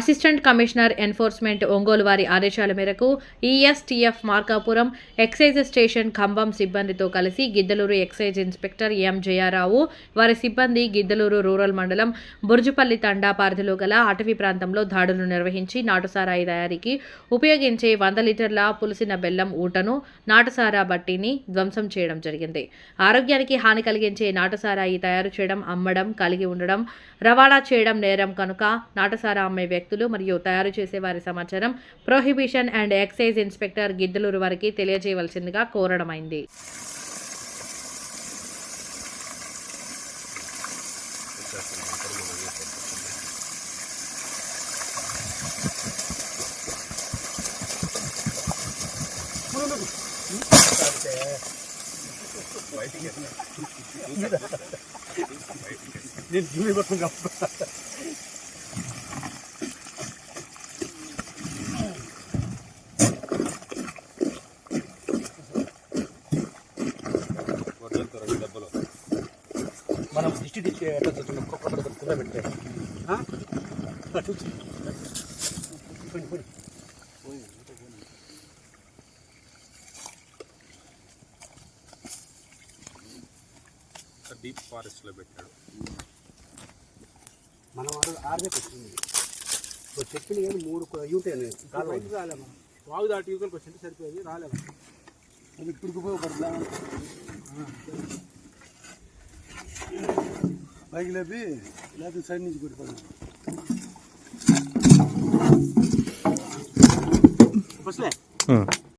Assistant commissioner enforcement Ongole వారి ఆదేశాల మేరకు ESTF Markapuram excise station Cumbum సిబ్బందితో కలిసి Giddalur excise inspector M Jayarao వారి సిబ్బంది గిద్దలూరు రూరల్ మండలం బుర్జుపల్లి తండా పరిధిలో గల అటవీ ప్రాంతంలో దాడులు నిర్వహించి నాటుసారాయి తయారీకి ఉపయోగించే వంద లీటర్ల పులిసిన బెల్లం ఊటను నాటుసారా బట్టీని ధ్వంసం చేయడం జరిగింది. ఆరోగ్యానికి హాని కలిగించే నాటుసారాయి తయారు చేయడం అమ్మడం కలిగి ఉండడం రవాణా చేయడం నేరం కనుక నాటుసారా అమ్మే వ్యక్తి వ్యక్తులు మరియు తయారు చేసే వారి సమాచారం prohibition and excise inspector Giddalur వారికి తెలియజేయవలసిందిగా కోరడమైంది. నేను జూలై పట్టుకుని మనం దిష్టి దిష్టి ఎట్లా చూస్తున్నాం? కుక్క కుర్ర పెట్టే పోయి పోయి. డీప్ ఫారెస్ట్లో పెట్టాడు. మనం ఆరు ఆరుదే పెట్టింది. ఇప్పుడు చెట్టులు కానీ మూడు ఉంటాయి కాలం వాగు దాటి యువతలకు వచ్చింటే సరిపోయేది రాలేమా? అది ఇప్పుడు ఉపయోగపడుతుందా పైకి లేపి లేకపోతే సైడ్ నుంచి కొట్టుకోండి ఫస్ట్లే